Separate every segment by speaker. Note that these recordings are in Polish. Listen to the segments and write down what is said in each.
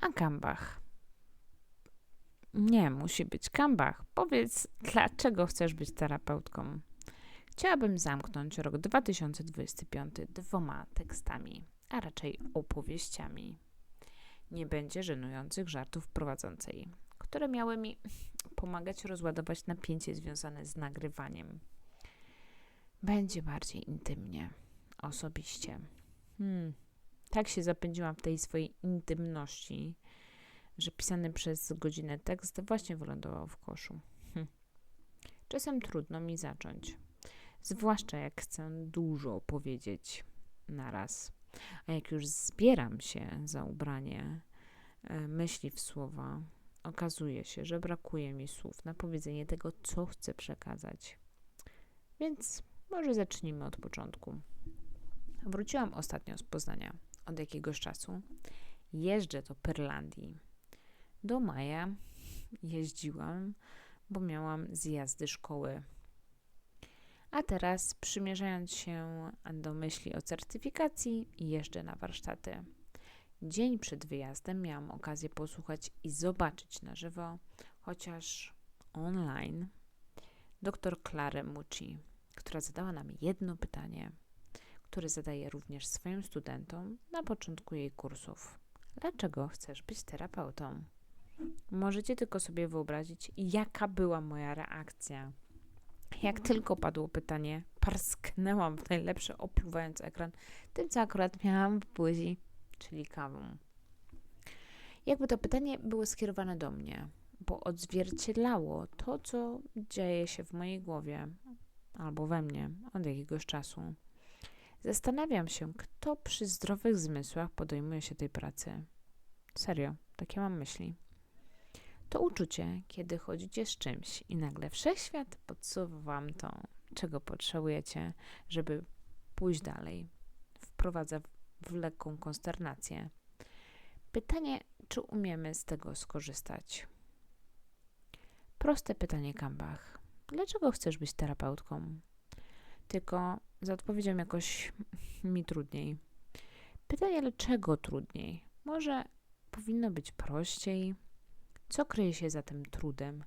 Speaker 1: A Kambach? Nie, musi być Kambach. Powiedz, dlaczego chcesz być terapeutką? Chciałabym zamknąć rok 2025 dwoma tekstami, a raczej opowieściami. Nie będzie żenujących żartów prowadzącej, które miały mi pomagać rozładować napięcie związane z nagrywaniem. Będzie bardziej intymnie, osobiście. Hmm. Tak się zapędziłam w tej swojej intymności, że pisany przez godzinę tekst właśnie wylądował w koszu. Hm. Czasem trudno mi zacząć, zwłaszcza jak chcę dużo powiedzieć naraz. A jak już zbieram się za ubranie e, myśli w słowa, okazuje się, że brakuje mi słów na powiedzenie tego, co chcę przekazać. Więc może zacznijmy od początku. Wróciłam ostatnio z Poznania od jakiegoś czasu. Jeżdżę do Perlandii. Do maja jeździłam, bo miałam zjazdy szkoły. A teraz, przymierzając się do myśli o certyfikacji, jeżdżę na warsztaty. Dzień przed wyjazdem miałam okazję posłuchać i zobaczyć na żywo, chociaż online, dr Klarę Mucci, która zadała nam jedno pytanie, które zadaje również swoim studentom na początku jej kursów. Dlaczego chcesz być terapeutą? Możecie tylko sobie wyobrazić, jaka była moja reakcja. Jak tylko padło pytanie, parsknęłam w najlepsze, opluwając ekran tym, co akurat miałam w buzi, czyli kawą. Jakby to pytanie było skierowane do mnie, bo odzwierciedlało to, co dzieje się w mojej głowie albo we mnie od jakiegoś czasu. Zastanawiam się, kto przy zdrowych zmysłach podejmuje się tej pracy. Serio, takie mam myśli. To uczucie, kiedy chodzicie z czymś i nagle wszechświat podsuwa wam to, czego potrzebujecie, żeby pójść dalej. Wprowadza w lekką konsternację. Pytanie, czy umiemy z tego skorzystać? Proste pytanie, Kambach. Dlaczego chcesz być terapeutką? Tylko z odpowiedzią jakoś mi trudniej. Pytanie, dlaczego trudniej? Może powinno być prościej? Co kryje się za tym trudem?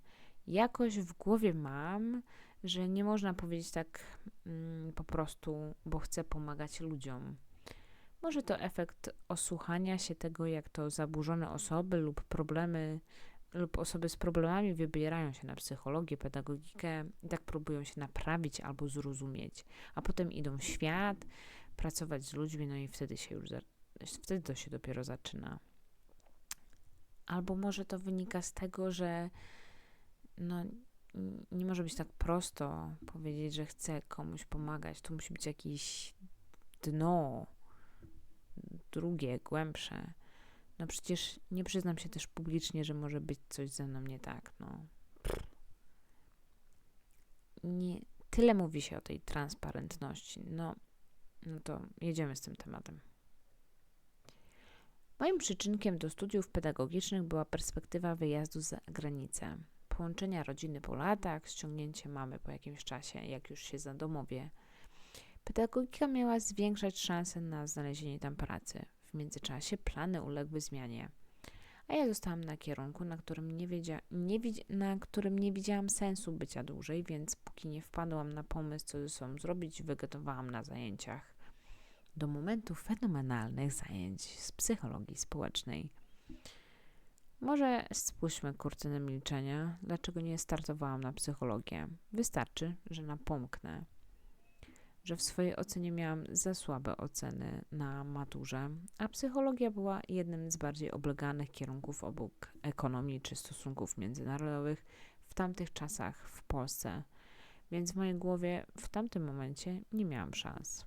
Speaker 1: Jakoś w głowie mam, że nie można powiedzieć tak mm, po prostu, bo chcę pomagać ludziom. Może to efekt osłuchania się tego, jak to zaburzone osoby lub problemy lub osoby z problemami wybierają się na psychologię, pedagogikę i tak próbują się naprawić albo zrozumieć, a potem idą w świat, pracować z ludźmi, no i wtedy się już, wtedy to się dopiero zaczyna. Albo może to wynika z tego, że no, nie może być tak prosto powiedzieć, że chcę komuś pomagać. To musi być jakieś dno, drugie, głębsze. No przecież nie przyznam się też publicznie, że może być coś ze mną nie tak. No. Nie, tyle mówi się o tej transparentności. No, no to jedziemy z tym tematem. Moim przyczynkiem do studiów pedagogicznych była perspektywa wyjazdu za granicę, połączenia rodziny po latach, ściągnięcie mamy po jakimś czasie, jak już się zadomowie. Pedagogika miała zwiększać szanse na znalezienie tam pracy. W międzyczasie plany uległy zmianie, a ja zostałam na kierunku, na którym nie, wiedzia, nie, na którym nie widziałam sensu bycia dłużej, więc póki nie wpadłam na pomysł, co ze sobą zrobić, wygatowałam na zajęciach. Do momentu fenomenalnych zajęć z psychologii społecznej. Może spuśćmy kurtynę milczenia. Dlaczego nie startowałam na psychologię? Wystarczy, że napomknę że w swojej ocenie miałam za słabe oceny na maturze, a psychologia była jednym z bardziej obleganych kierunków obok ekonomii czy stosunków międzynarodowych w tamtych czasach w Polsce, więc w mojej głowie w tamtym momencie nie miałam szans.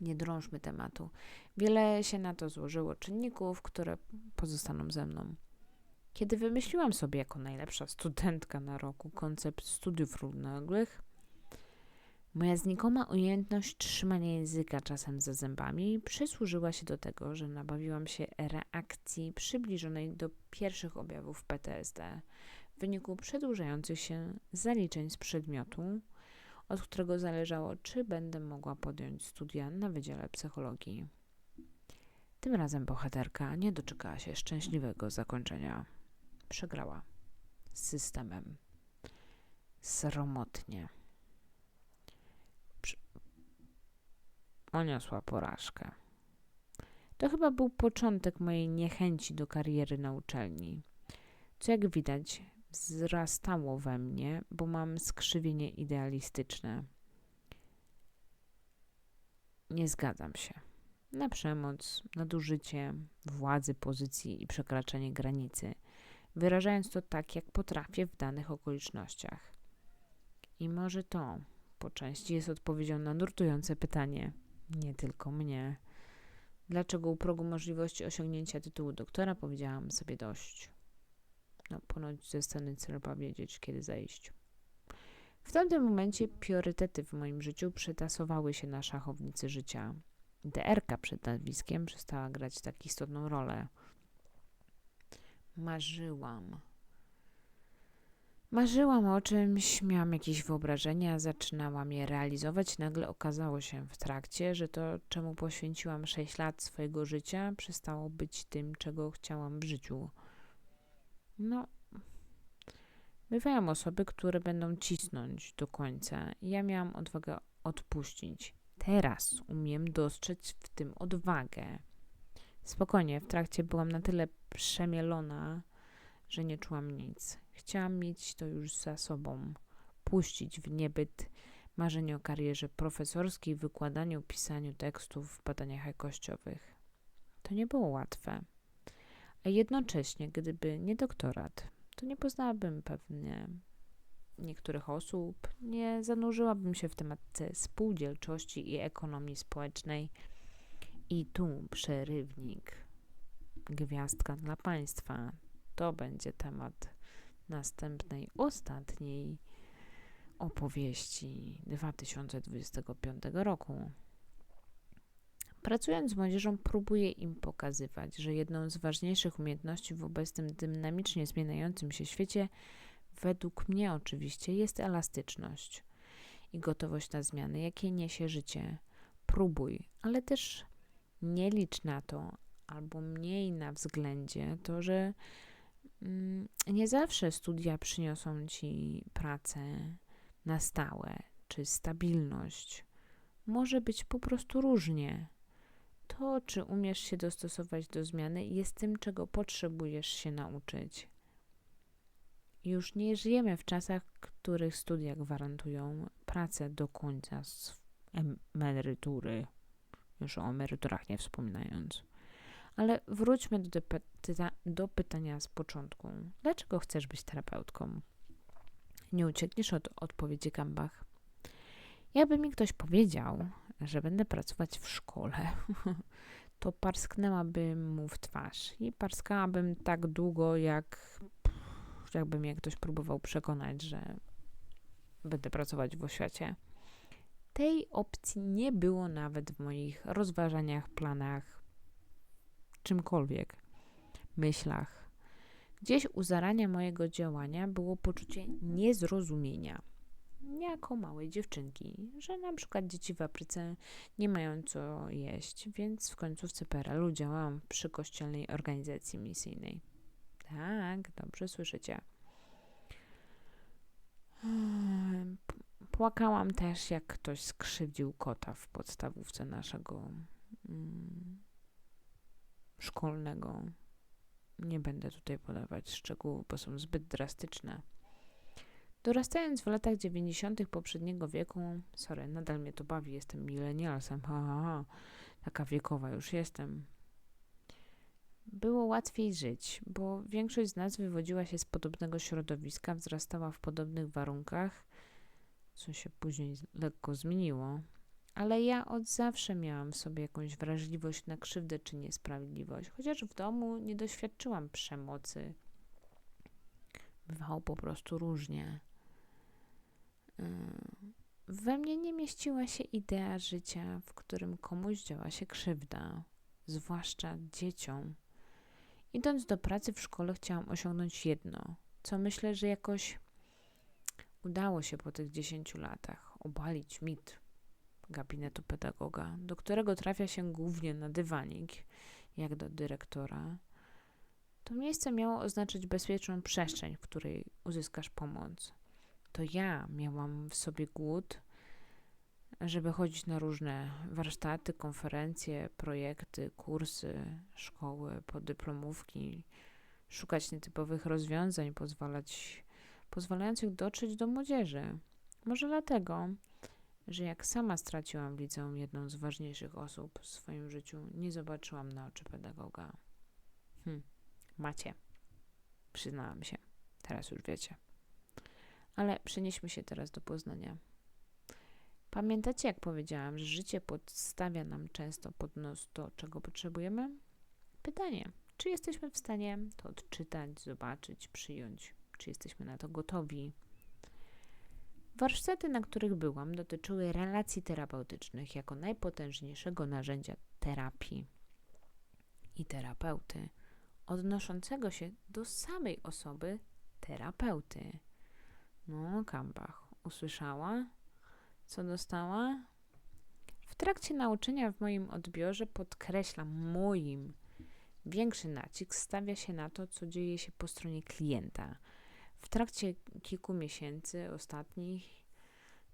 Speaker 1: Nie drążmy tematu. Wiele się na to złożyło czynników, które pozostaną ze mną. Kiedy wymyśliłam sobie jako najlepsza studentka na roku koncept studiów równoległych, Moja znikoma umiejętność trzymania języka czasem za zębami przysłużyła się do tego, że nabawiłam się reakcji przybliżonej do pierwszych objawów PTSD w wyniku przedłużających się zaliczeń z przedmiotu, od którego zależało, czy będę mogła podjąć studia na Wydziale Psychologii. Tym razem bohaterka nie doczekała się szczęśliwego zakończenia. Przegrała z systemem. Sromotnie. Poniosła porażkę. To chyba był początek mojej niechęci do kariery na uczelni. Co jak widać, wzrastało we mnie, bo mam skrzywienie idealistyczne. Nie zgadzam się na przemoc, nadużycie władzy, pozycji i przekraczanie granicy, wyrażając to tak, jak potrafię w danych okolicznościach. I może to po części jest odpowiedzią na nurtujące pytanie, nie tylko mnie. Dlaczego u progu możliwości osiągnięcia tytułu doktora powiedziałam sobie dość? No, ponoć ze sceny trzeba wiedzieć, kiedy zejść. W tamtym momencie priorytety w moim życiu przetasowały się na szachownicy życia. DR przed nazwiskiem przestała grać tak istotną rolę. Marzyłam. Marzyłam o czymś, miałam jakieś wyobrażenia, zaczynałam je realizować. Nagle okazało się w trakcie, że to, czemu poświęciłam 6 lat swojego życia, przestało być tym, czego chciałam w życiu. No, bywają osoby, które będą cisnąć do końca. Ja miałam odwagę odpuścić. Teraz umiem dostrzec w tym odwagę. Spokojnie, w trakcie byłam na tyle przemielona, że nie czułam nic. Chciałam mieć to już za sobą, puścić w niebyt marzenie o karierze profesorskiej, wykładaniu, pisaniu tekstów w badaniach jakościowych. To nie było łatwe. A jednocześnie, gdyby nie doktorat, to nie poznałabym pewnie niektórych osób, nie zanurzyłabym się w tematce spółdzielczości i ekonomii społecznej. I tu przerywnik, gwiazdka dla państwa. To będzie temat następnej, ostatniej opowieści 2025 roku. Pracując z młodzieżą, próbuję im pokazywać, że jedną z ważniejszych umiejętności w obecnym dynamicznie zmieniającym się świecie według mnie oczywiście, jest elastyczność i gotowość na zmiany, jakie niesie życie. Próbuj, ale też nie licz na to, albo mniej na względzie to, że nie zawsze studia przyniosą ci pracę na stałe czy stabilność. Może być po prostu różnie. To, czy umiesz się dostosować do zmiany, jest tym, czego potrzebujesz się nauczyć. Już nie żyjemy w czasach, których studia gwarantują pracę do końca emerytury, już o emeryturach nie wspominając. Ale wróćmy do, pyta do pytania z początku. Dlaczego chcesz być terapeutką? Nie uciekniesz od odpowiedzi Gambach. Jakby mi ktoś powiedział, że będę pracować w szkole, to parsknęłabym mu w twarz i parskałabym tak długo, jak jakby mnie ktoś próbował przekonać, że będę pracować w oświacie. Tej opcji nie było nawet w moich rozważaniach, planach, czymkolwiek, myślach. Gdzieś u zarania mojego działania było poczucie niezrozumienia jako małej dziewczynki, że na przykład dzieci w Afryce nie mają co jeść, więc w końcówce PRL-u działałam przy kościelnej organizacji misyjnej. Tak, dobrze słyszycie. Płakałam też, jak ktoś skrzywdził kota w podstawówce naszego mm, szkolnego. Nie będę tutaj podawać szczegółów, bo są zbyt drastyczne. Dorastając w latach 90. poprzedniego wieku, sorry, nadal mnie to bawi, jestem milenialsem, ha, ha, ha, taka wiekowa już jestem było łatwiej żyć, bo większość z nas wywodziła się z podobnego środowiska, wzrastała w podobnych warunkach, co się później lekko zmieniło. Ale ja od zawsze miałam w sobie jakąś wrażliwość na krzywdę czy niesprawiedliwość, chociaż w domu nie doświadczyłam przemocy. Bywało po prostu różnie. Yy, we mnie nie mieściła się idea życia, w którym komuś działa się krzywda, zwłaszcza dzieciom. Idąc do pracy w szkole, chciałam osiągnąć jedno, co myślę, że jakoś udało się po tych 10 latach obalić mit gabinetu pedagoga, do którego trafia się głównie na dywanik jak do dyrektora, to miejsce miało oznaczać bezpieczną przestrzeń, w której uzyskasz pomoc. To ja miałam w sobie głód, żeby chodzić na różne warsztaty, konferencje, projekty, kursy, szkoły, podyplomówki, szukać nietypowych rozwiązań, pozwalać, pozwalających dotrzeć do młodzieży. Może dlatego, że jak sama straciłam w liceum jedną z ważniejszych osób w swoim życiu, nie zobaczyłam na oczy pedagoga. Hm, macie. Przyznałam się. Teraz już wiecie. Ale przenieśmy się teraz do Poznania. Pamiętacie, jak powiedziałam, że życie podstawia nam często pod nos to, czego potrzebujemy? Pytanie, czy jesteśmy w stanie to odczytać, zobaczyć, przyjąć? Czy jesteśmy na to gotowi? Warsztaty, na których byłam, dotyczyły relacji terapeutycznych jako najpotężniejszego narzędzia terapii i terapeuty, odnoszącego się do samej osoby terapeuty. No, Kambach, usłyszała? Co dostała? W trakcie nauczania w moim odbiorze podkreślam moim większy nacisk stawia się na to, co dzieje się po stronie klienta. W trakcie kilku miesięcy ostatnich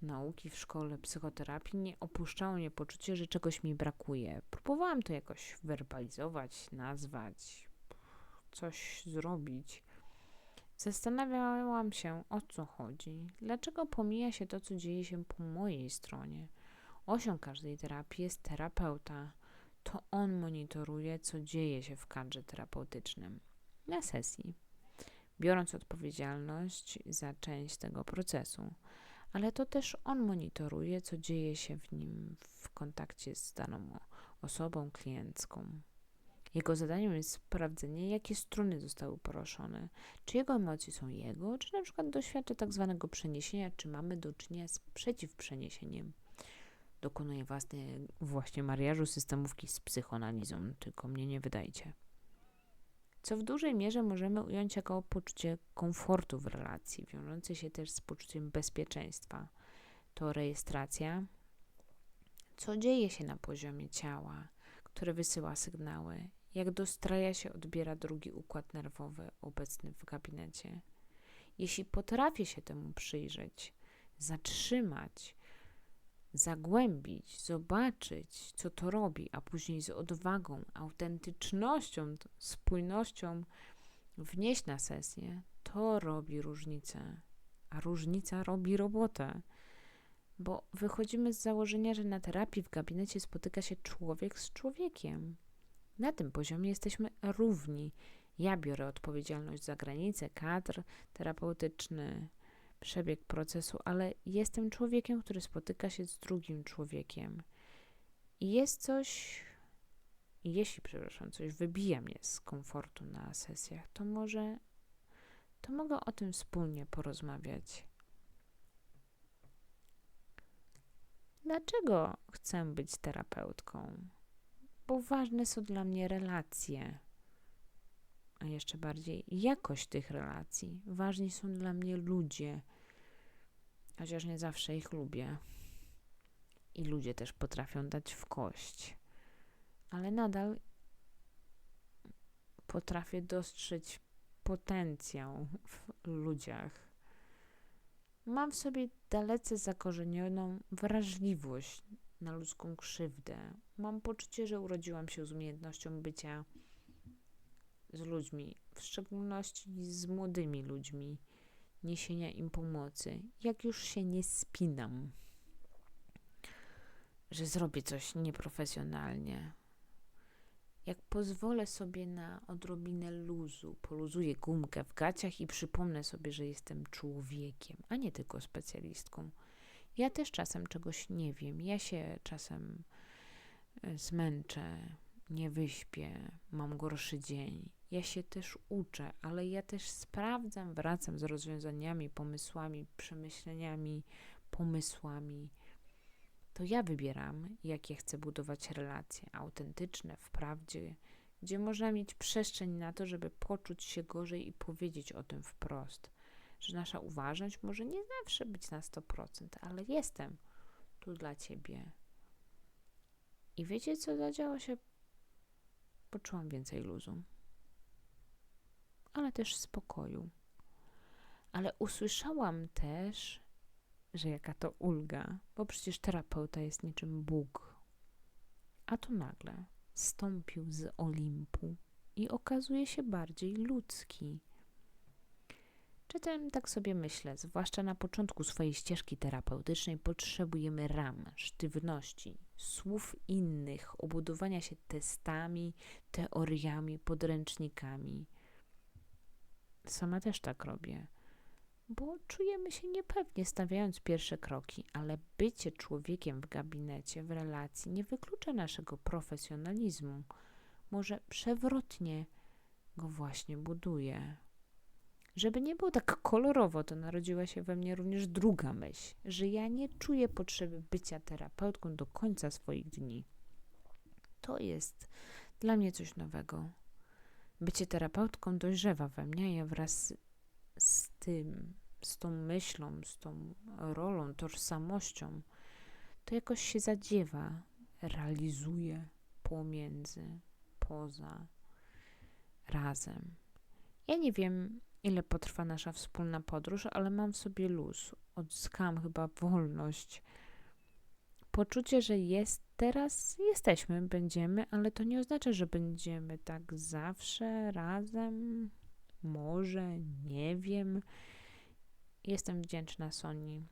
Speaker 1: nauki w szkole psychoterapii nie opuszczało mnie poczucie, że czegoś mi brakuje. Próbowałam to jakoś werbalizować, nazwać, coś zrobić. Zastanawiałam się, o co chodzi, dlaczego pomija się to, co dzieje się po mojej stronie. Osią każdej terapii jest terapeuta. To on monitoruje, co dzieje się w kadrze terapeutycznym na sesji, biorąc odpowiedzialność za część tego procesu. Ale to też on monitoruje, co dzieje się w nim w kontakcie z daną osobą kliencką. Jego zadaniem jest sprawdzenie, jakie struny zostały poruszone, czy jego emocje są jego, czy na przykład doświadcza tak zwanego przeniesienia, czy mamy do czynienia z przeciwprzeniesieniem. Dokonuje własny, właśnie mariażu systemówki z psychoanalizą, tylko mnie nie wydajcie. Co w dużej mierze możemy ująć jako poczucie komfortu w relacji, wiążące się też z poczuciem bezpieczeństwa. To rejestracja, co dzieje się na poziomie ciała, które wysyła sygnały, jak dostraja się odbiera drugi układ nerwowy obecny w gabinecie. Jeśli potrafię się temu przyjrzeć, zatrzymać, zagłębić, zobaczyć, co to robi, a później z odwagą, autentycznością, spójnością wnieść na sesję, to robi różnicę. A różnica robi robotę. Bo wychodzimy z założenia, że na terapii w gabinecie spotyka się człowiek z człowiekiem. Na tym poziomie jesteśmy równi. Ja biorę odpowiedzialność za granice, kadr terapeutyczny, przebieg procesu, ale jestem człowiekiem, który spotyka się z drugim człowiekiem. I jest coś, jeśli, przepraszam, coś wybija mnie z komfortu na sesjach, to może, to mogę o tym wspólnie porozmawiać. Dlaczego chcę być terapeutką? bo ważne są dla mnie relacje, a jeszcze bardziej jakość tych relacji. Ważni są dla mnie ludzie, chociaż nie zawsze ich lubię. I ludzie też potrafią dać w kość, ale nadal potrafię dostrzec potencjał w ludziach. Mam w sobie dalece zakorzenioną wrażliwość na ludzką krzywdę. Mam poczucie, że urodziłam się z umiejętnością bycia z ludźmi, w szczególności z młodymi ludźmi, niesienia im pomocy. Jak już się nie spinam, że zrobię coś nieprofesjonalnie, jak pozwolę sobie na odrobinę luzu, poluzuję gumkę w gaciach i przypomnę sobie, że jestem człowiekiem, a nie tylko specjalistką ja też czasem czegoś nie wiem. Ja się czasem e, zmęczę, nie wyśpię, mam gorszy dzień. Ja się też uczę, ale ja też sprawdzam, wracam z rozwiązaniami, pomysłami, przemyśleniami, pomysłami. To ja wybieram, jakie chcę budować relacje autentyczne, w prawdzie, gdzie można mieć przestrzeń na to, żeby poczuć się gorzej i powiedzieć o tym wprost że nasza uważność może nie zawsze być na 100%, ale jestem tu dla ciebie. I wiecie, co zadziało się poczułam więcej luzu, ale też spokoju. Ale usłyszałam też, że jaka to ulga, bo przecież terapeuta jest niczym Bóg. A tu nagle stąpił z Olimpu i okazuje się bardziej ludzki. Czytem tak sobie myślę, zwłaszcza na początku swojej ścieżki terapeutycznej potrzebujemy ram, sztywności, słów innych, obudowania się testami, teoriami, podręcznikami. Sama też tak robię, bo czujemy się niepewnie stawiając pierwsze kroki, ale bycie człowiekiem w gabinecie, w relacji nie wyklucza naszego profesjonalizmu. Może przewrotnie go właśnie buduje. Żeby nie było tak kolorowo, to narodziła się we mnie również druga myśl, że ja nie czuję potrzeby bycia terapeutką do końca swoich dni. To jest dla mnie coś nowego. Bycie terapeutką dojrzewa we mnie, ja wraz z tym, z tą myślą, z tą rolą, tożsamością, to jakoś się zadziewa, realizuje pomiędzy, poza, razem. Ja nie wiem, ile potrwa nasza wspólna podróż, ale mam w sobie luz. Odzyskałam chyba wolność. Poczucie, że jest teraz, jesteśmy, będziemy, ale to nie oznacza, że będziemy tak zawsze razem. Może, nie wiem. Jestem wdzięczna Soni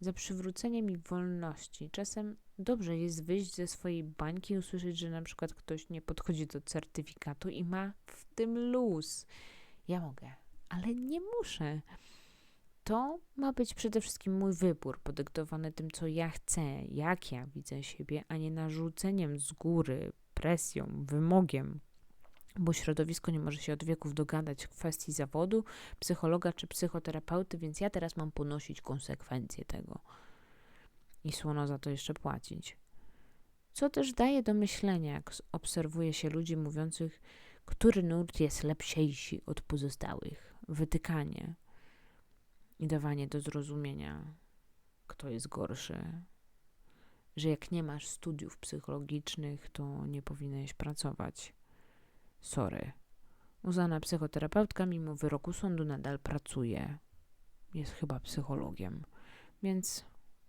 Speaker 1: za przywrócenie mi wolności. Czasem dobrze jest wyjść ze swojej bańki i usłyszeć, że na przykład ktoś nie podchodzi do certyfikatu i ma w tym luz. Ja mogę, ale nie muszę. To ma być przede wszystkim mój wybór, podyktowany tym, co ja chcę, jak ja widzę siebie, a nie narzuceniem z góry, presją, wymogiem, bo środowisko nie może się od wieków dogadać w kwestii zawodu, psychologa czy psychoterapeuty, więc ja teraz mam ponosić konsekwencje tego i słono za to jeszcze płacić. Co też daje do myślenia, jak obserwuje się ludzi mówiących, który nurt jest lepsiejszy od pozostałych. Wytykanie i dawanie do zrozumienia, kto jest gorszy. Że jak nie masz studiów psychologicznych, to nie powinieneś pracować. Sorry. Uznana psychoterapeutka mimo wyroku sądu nadal pracuje. Jest chyba psychologiem. Więc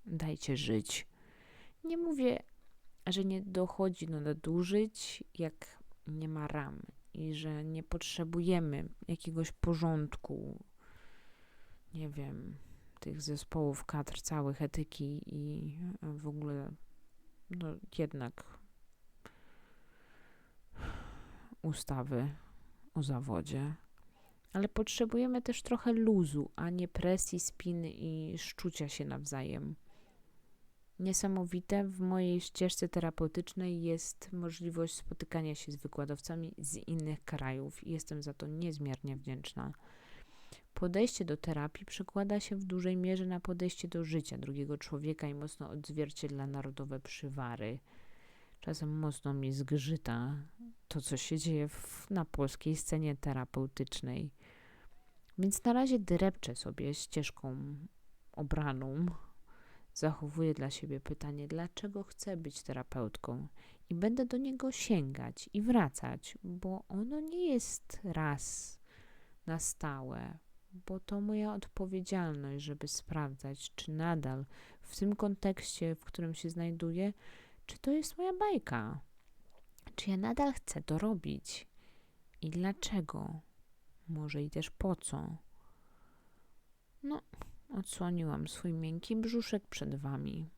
Speaker 1: dajcie żyć. Nie mówię, że nie dochodzi do nadużyć, jak nie ma ram i że nie potrzebujemy jakiegoś porządku, nie wiem, tych zespołów, kadr, całych etyki i w ogóle, no jednak ustawy o zawodzie. Ale potrzebujemy też trochę luzu, a nie presji, spiny i szczucia się nawzajem. Niesamowite w mojej ścieżce terapeutycznej jest możliwość spotykania się z wykładowcami z innych krajów i jestem za to niezmiernie wdzięczna. Podejście do terapii przekłada się w dużej mierze na podejście do życia drugiego człowieka i mocno odzwierciedla narodowe przywary. Czasem mocno mi zgrzyta to, co się dzieje w, na polskiej scenie terapeutycznej. Więc na razie drepczę sobie ścieżką obraną Zachowuję dla siebie pytanie, dlaczego chcę być terapeutką, i będę do niego sięgać i wracać, bo ono nie jest raz na stałe, bo to moja odpowiedzialność, żeby sprawdzać, czy nadal w tym kontekście, w którym się znajduję, czy to jest moja bajka, czy ja nadal chcę to robić i dlaczego, może i też po co. No, Odsłoniłam swój miękki brzuszek przed wami.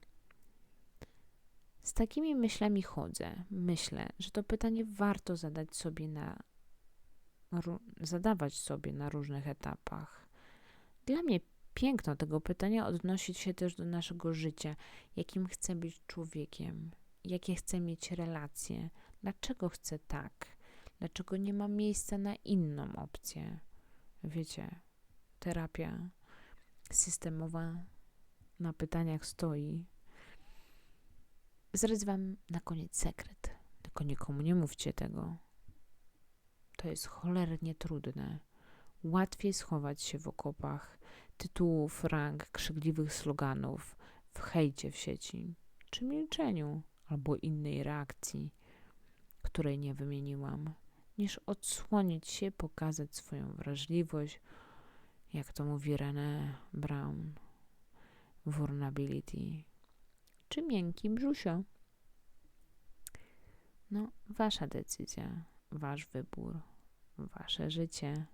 Speaker 1: Z takimi myślami chodzę. Myślę, że to pytanie warto zadać sobie na, zadawać sobie na różnych etapach. Dla mnie piękno tego pytania odnosić się też do naszego życia, jakim chcę być człowiekiem, jakie chcę mieć relacje, dlaczego chcę tak, dlaczego nie ma miejsca na inną opcję. Wiecie, terapia systemowa na pytaniach stoi. Zdradzę wam na koniec sekret, tylko nikomu nie mówcie tego. To jest cholernie trudne. Łatwiej schować się w okopach tytułów, rang, krzygliwych sloganów, w hejcie w sieci, czy milczeniu albo innej reakcji. której nie wymieniłam, niż odsłonić się, pokazać swoją wrażliwość, jak to mówi René Brown, vulnerability, czy miękki brzusio. No, wasza decyzja, wasz wybór, wasze życie.